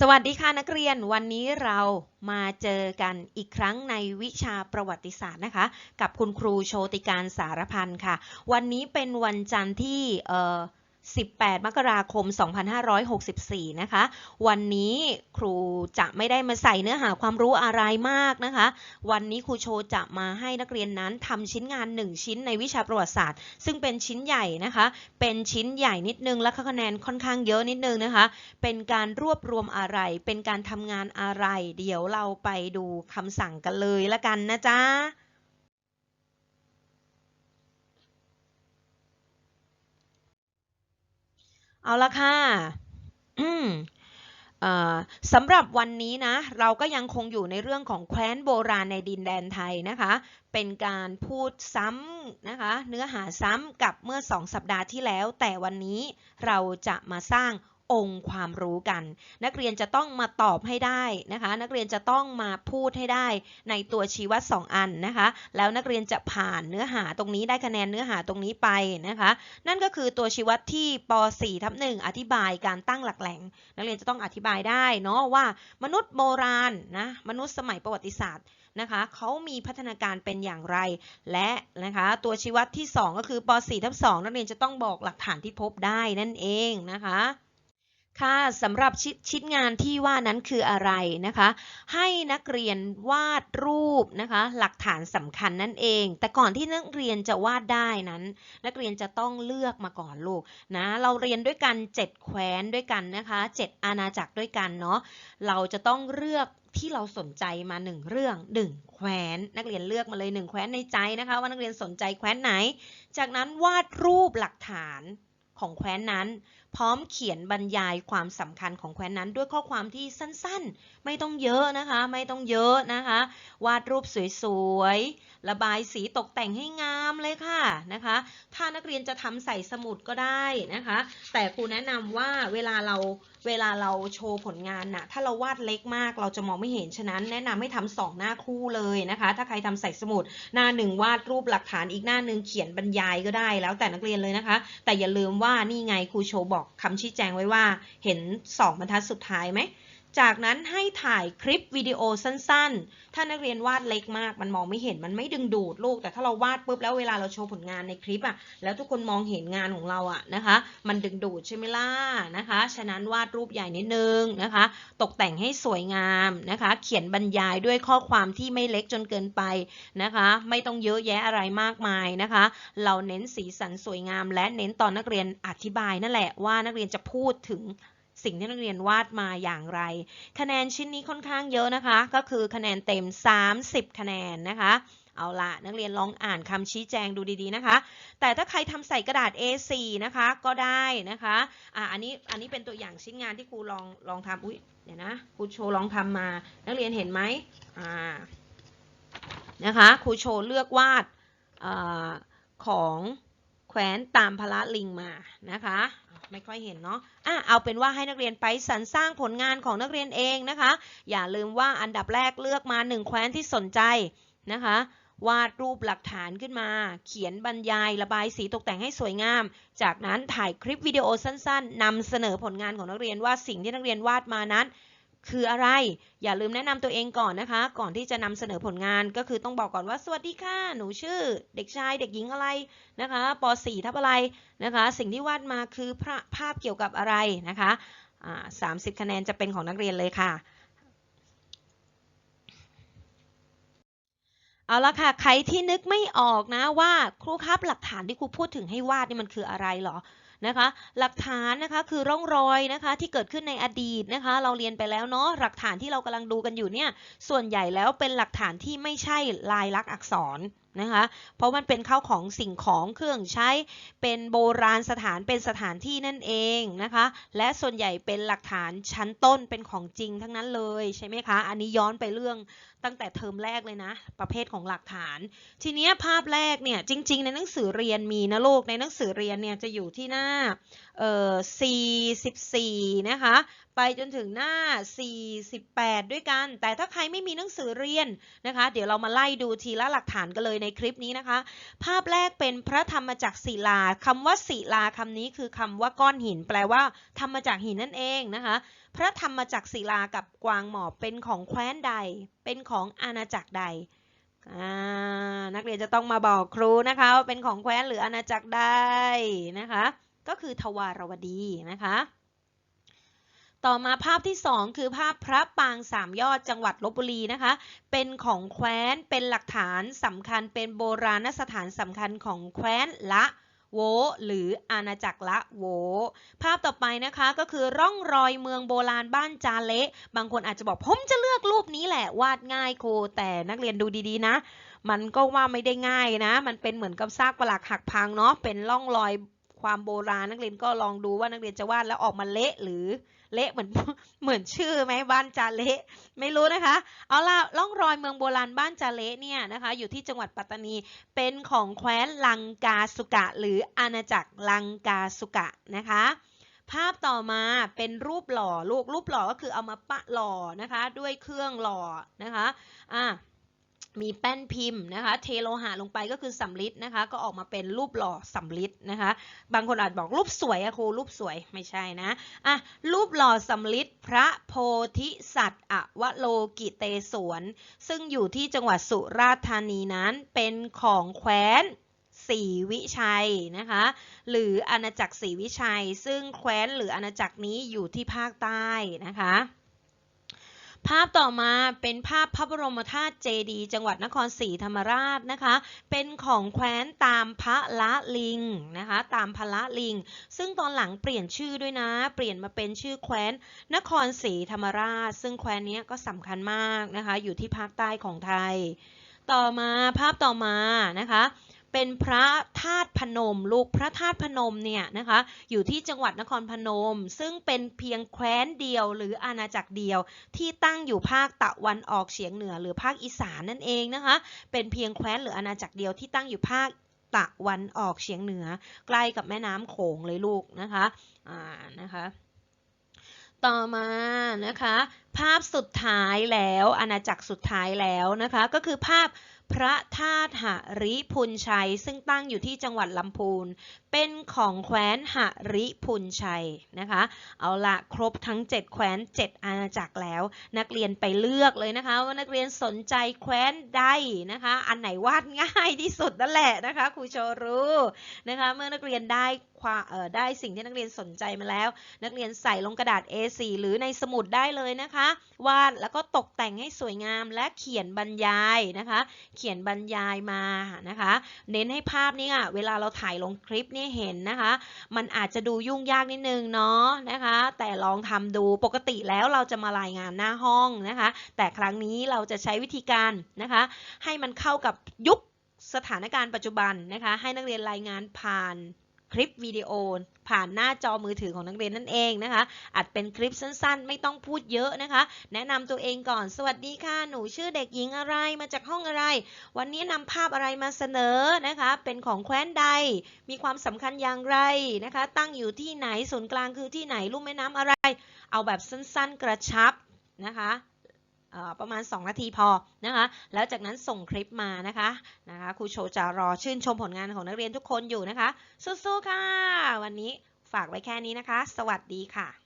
สวัสดีค่ะนักเรียนวันนี้เรามาเจอกันอีกครั้งในวิชาประวัติศาสตร์นะคะ กับคุณครูโชติการสารพันค่ะ วันนี้เป็นวันจันทร์ที่ 18 มกราคม 2564 นะคะ วันนี้ครูจะไม่ได้มาใส่เนื้อหาความรู้อะไรมากนะคะ วันนี้ครูโชจะมาให้นักเรียนนั้นทำชิ้นงาน 1 ชิ้นในวิชาประวัติศาสตร์ ซึ่งเป็นชิ้นใหญ่นะคะ เป็นชิ้นใหญ่นิดนึงและคะแนนค่อนข้างเยอะนิดนึงนะคะ เป็นการรวบรวมอะไร เป็นการทำงานอะไร เดี๋ยวเราไปดูคำสั่งกันเลยละกันนะจ๊ะ เอาละค่ะอืมเอ่อสำหรับวันนี้นะ เราก็ยังคงอยู่ในเรื่องของแคว้นโบราณในดินแดนไทยนะคะ เป็นการพูดซ้ำนะคะ เนื้อหาซ้ำกับเมื่อสองสัปดาห์ที่แล้ว แต่วันนี้เราจะมาสร้าง องค์ความรู้กัน นักเรียนจะต้องมาตอบให้ได้นะคะ นักเรียนจะต้องมาพูดให้ได้ในตัวชี้วัด 2 อันนะคะ แล้วนักเรียนจะผ่านเนื้อหาตรงนี้ได้คะแนนเนื้อหาตรงนี้ไปนะคะ นั่นก็คือตัวชี้วัดที่ป .4 ทับ1อธิบายการตั้งหลักแหล่ง นักเรียนจะต้องอธิบายได้เนาะว่ามนุษย์โบราณนะมนุษย์สมัยประวัติศาสตร์นะคะเขามีพัฒนาการเป็นอย่างไร และนะคะตัวชี้วัดที่ 2 ก็คือป .4 ทับ2นักเรียนจะต้องบอกหลักฐานที่พบได้นั่นเองนะคะ ค่ะสำหรับชชิ้นงานที่ว่านั้นคืออะไรนะคะ ให้นักเรียนวาดรูปนะคะ หลักฐานสำคัญนั่นเอง แต่ก่อนที่นักเรียนจะวาดได้นั้น นักเรียนจะต้องเลือกมาก่อนลูกนะเราเรียนด้วยกัน 7 แคว้นด้วยกันนะคะ 7 อาณาจักรด้วยกันเนาะเราจะต้องเลือกที่เราสนใจมาหนึ่งเรื่องหนึ่งแคว้น นักเรียนเลือกมาเลยหนึ่งแคว้นในใจนะคะ ว่านักเรียนสนใจแคว้นไหน จากนั้นวาดรูปหลักฐานของแคว้นนั้น พร้อมเขียนบรรยายความสำคัญของแคว้นนั้น ด้วยข้อความที่สั้นๆ ไม่ต้องเยอะนะคะ ไม่ต้องเยอะนะคะ วาดรูปสวยๆ ระบายสีตกแต่งให้งามเลยค่ะนะคะ ถ้านักเรียนจะทำใส่สมุดก็ได้นะคะ แต่ครูแนะนำว่าเวลาเราเวลาเราโชว์ผลงานน่ะถ้าเราวาดเล็กมากเราจะมองไม่เห็น ฉะนั้นแนะนำให้ทำสองหน้าคู่เลยนะคะ ถ้าใครทำใส่สมุดหน้าหนึ่งวาดรูปหลักฐานอีกหน้าหนึ่งเขียนบรรยายก็ได้แล้วแต่นักเรียนเลยนะคะ แต่อย่าลืมว่านี่ไงครูโชว์บอกคำชี้แจงไว้ว่า เห็นสองบรรทัดสุดท้ายไหม จากนั้นให้ถ่ายคลิปวิดีโอสั้นๆ ถ้านักเรียนวาดเล็กมาก มันมองไม่เห็น มันไม่ดึงดูดลูก แต่ถ้าเราวาดปุ๊บแล้วเวลาเราโชว์ผลงานในคลิปอะแล้วทุกคนมองเห็นงานของเราอะนะคะ มันดึงดูดใช่ไหมล่ะนะคะ ฉะนั้นวาดรูปใหญ่นิดนึงนะคะ ตกแต่งให้สวยงามนะคะ เขียนบรรยายด้วยข้อความที่ไม่เล็กจนเกินไปนะคะ ไม่ต้องเยอะแยะอะไรมากมายนะคะ เราเน้นสีสันสวยงาม และเน้นตอนนักเรียนอธิบายนั่นแหละว่านักเรียนจะพูดถึง สิ่งที่นักเรียนวาดมาอย่างไร คะแนนชิ้นนี้ค่อนข้างเยอะนะคะ ก็คือคะแนนเต็ม 30 คะแนนนะคะ เอาละนักเรียนลองอ่านคำชี้แจงดูดีๆนะคะ แต่ถ้าใครทำใส่กระดาษ A4 นะคะก็ได้นะคะอะอันนี้อันนี้เป็นตัวอย่างชิ้นงานที่ครูลองลองทำอุ้ยเดี๋ยวนะครูโชว์ลองทำมา นักเรียนเห็นไหมอ่านะคะครูโชว์เลือกวาดอาของแขวนตามพละลิงมานะคะ ไม่ค่อยเห็นเนาะอะเอาเป็นว่าให้นักเรียนไปสรรสร้างผลงานของนักเรียนเองนะคะ อย่าลืมว่าอันดับแรกเลือกมาหนึ่งแคว้นที่สนใจนะคะวาดรูปหลักฐานขึ้นมา เขียนบรรยายระบายสีตกแต่งให้สวยงาม จากนั้นถ่ายคลิปวิดีโอสั้นๆนำเสนอผลงานของนักเรียนว่าสิ่งที่นักเรียนวาดมานั้น คืออะไร อย่าลืมแนะนำตัวเองก่อนนะคะ ก่อนที่จะนำเสนอผลงานก็คือต้องบอกก่อนว่าสวัสดีค่ะ หนูชื่อ เด็กชายเด็กหญิงอะไรนะคะป .4 ทับอะไรนะคะ สิ่งที่วาดมาคือภาภาพเกี่ยวกับอะไรนะคะอ่า30คะแนนจะเป็นของนักเรียนเลยค่ะเอาละค่ะ ใครที่นึกไม่ออกนะว่าครูครับหลักฐานที่ครูพูดถึงให้วาดนี่มันคืออะไรเหรอ นะคะ หลักฐานนะคะคือร่องรอยนะคะที่เกิดขึ้นในอดีตนะคะ เราเรียนไปแล้วเนาะหลักฐานที่เรากำลังดูกันอยู่เนี่ยส่วนใหญ่แล้วเป็นหลักฐานที่ไม่ใช่ลายลักษณ์อักษร นะคะ เพราะมันเป็นข้าวของสิ่งของเครื่องใช้ เป็นโบราณสถานเป็นสถานที่นั่นเองนะคะ และส่วนใหญ่เป็นหลักฐานชั้นต้นเป็นของจริงทั้งนั้นเลยใช่ไหมคะ อันนี้ย้อนไปเรื่องตั้งแต่เทอมแรกเลยนะ ประเภทของหลักฐาน ทีนี้ภาพแรกเนี่ยจริง ๆ ในหนังสือเรียนมีนะลูกในหนังสือเรียนเนี่ยจะอยู่ที่หน้าเอ่อ44 นะคะ ไปจนถึงหน้า 48 ด้วยกัน แต่ถ้าใครไม่มีหนังสือเรียนนะคะ เดี๋ยวเรามาไล่ดูทีละหลักฐานกันเลยในคลิปนี้นะคะ ภาพแรกเป็นพระธรรมจักรศิลาคำว่าศิลาคำนี้คือคำว่าก้อนหิน แปลว่าทำมาจากหินนั่นเองนะคะ พระธรรมจักรศิลากับกวางหมอบเป็นของแคว้นใด เป็นของอาณาจักรใดนักเรียนจะต้องมาบอกครูนะคะว่าเป็นของแคว้นหรืออาณาจักรใดนะคะ ก็คือทวารวดีนะคะ ต่อมาภาพที่ 2 คือภาพพระปางสามยอดจังหวัดลบบุรีนะคะ เป็นของแคว้นเป็นหลักฐานสำคัญเป็นโบราณสถานสำคัญของแคว้นละโวหรืออาณาจักรละโว ภาพต่อไปนะคะก็คือร่องรอยเมืองโบราณบ้านจาเละบางคนอาจจะบอกผมจะเลือกรูปนี้แหละวาดง่ายโค แต่นักเรียนดูดีๆนะ มันก็ว่าไม่ได้ง่ายนะ มันเป็นเหมือนกับซากปลักหักพังเนาะเป็นร่องรอย ความโบราณนักเรียนก็ลองดูว่านักเรียนจะวาดแล้วออกมาเละหรือเละเหมือนเหมือนชื่อไหมบ้านจาเละไม่รู้นะคะเอาล่ะร่องรอยเมืองโบราณบ้านจาเละเนี่ยนะคะ อยู่ที่จังหวัดปัตตานีเป็นของแคว้นลังกาสุกะ หรืออาณาจักรลังกาสุกะนะคะภาพต่อมาเป็นรูปหล่อลูกรูปหล่อก็คือเอามาปะหล่อนะคะ ด้วยเครื่องหล่อนะคะอะ มีแป้นพิมพ์นะคะ เทโลหะลงไปก็คือสำลิดนะคะ ก็ออกมาเป็นรูปหล่อสำลิดนะคะ บางคนอาจบอกรูปสวยอะครูรูปสวยไม่ใช่นะอะรูปหล่อสำลิดพระโพธิสัตว์อวโลกิเตศวรซึ่งอยู่ที่จังหวัดสุราษฎร์ธานีนั้นเป็นของแคว้นศรีวิชัยนะคะ หรืออาณาจักรศรีวิชัย ซึ่งแคว้นหรืออาณาจักรนี้อยู่ที่ภาคใต้นะคะ ภาพต่อมาเป็นภาพพระบรมธาตุเจดี จังหวัดนครศรีธรรมราชนะคะ เป็นของแคว้นตามพระละลิงนะคะ ตามพระละลิง ซึ่งตอนหลังเปลี่ยนชื่อด้วยนะ เปลี่ยนมาเป็นชื่อแคว้นนครศรีธรรมราช ซึ่งแคว้นนี้ก็สำคัญมากนะคะ อยู่ที่ภาคใต้ของไทย ต่อมาภาพต่อมานะคะ เป็นพระธาตุพนม ลูกพระธาตุพนมเนี่ยนะคะอยู่ที่จังหวัดนครพนม ซึ่งเป็นเพียงแคว้นเดียวหรืออาณาจักรเดียว ที่ตั้งอยู่ภาคตะวันออกเฉียงเหนือหรือภาคอีสานนั่นเองนะคะเป็นเพียงแคว้นหรืออาณาจักรเดียวที่ตั้งอยู่ภาคตะวันออกเฉียงเหนือ ใกล้กับแม่น้ำโขงเลยลูกนะคะอ่านะคะต่อมานะคะภาพสุดท้ายแล้วอาณาจักรสุดท้ายแล้วนะคะก็คือภาพ พระธาตุหริพุนชัย ซึ่งตั้งอยู่ที่จังหวัดลำพูน เป็นของแคว้นหริพุนชัยนะคะ เอาละครบทั้ง 7 แคว้น 7 อาณาจักรแล้ว นักเรียนไปเลือกเลยนะคะ ว่านักเรียนสนใจแคว้นใดนะคะ อันไหนวาดง่ายที่สุดนั่นแหละนะคะครูโชรู้นะคะ เมื่อนักเรียนได้ ความได้สิ่งที่นักเรียนสนใจมาแล้ว นักเรียนใส่ลงกระดาษ A4 หรือในสมุดได้เลยนะคะ วาดแล้วก็ตกแต่งให้สวยงามและเขียนบรรยายนะคะ เขียนบรรยายมานะคะ เน้นให้ภาพนี้อะเวลาเราถ่ายลงคลิปนี่เห็นนะคะ มันอาจจะดูยุ่งยากนิดนึงเนาะนะคะ แต่ลองทำดูปกติแล้วเราจะมารายงานหน้าห้องนะคะ แต่ครั้งนี้เราจะใช้วิธีการนะคะ ให้มันเข้ากับยุคสถานการณ์ปัจจุบันนะคะ ให้นักเรียนรายงานผ่าน คลิปวิดีโอผ่านหน้าจอมือถือของนักเรียนนั่นเองนะคะอาจเป็นคลิปสั้นๆ ไม่ต้องพูดเยอะนะคะ แนะนำตัวเองก่อน สวัสดีค่ะ หนูชื่อเด็กหญิงอะไร มาจากห้องอะไร วันนี้นำภาพอะไรมาเสนอนะคะ เป็นของแคว้นใด มีความสำคัญอย่างไรนะคะ ตั้งอยู่ที่ไหน ศูนย์กลางคือที่ไหน ลุ่มแม่น้ำอะไร เอาแบบสั้นๆ กระชับนะคะ ประมาณ 2 นาทีพอนะคะ แล้วจากนั้นส่งคลิปมานะคะนะคะครูโชจะรอชื่นชมผลงานของนักเรียนทุกคนอยู่นะคะ สู้ๆค่ะ วันนี้ฝากไว้แค่นี้นะคะ สวัสดีค่ะ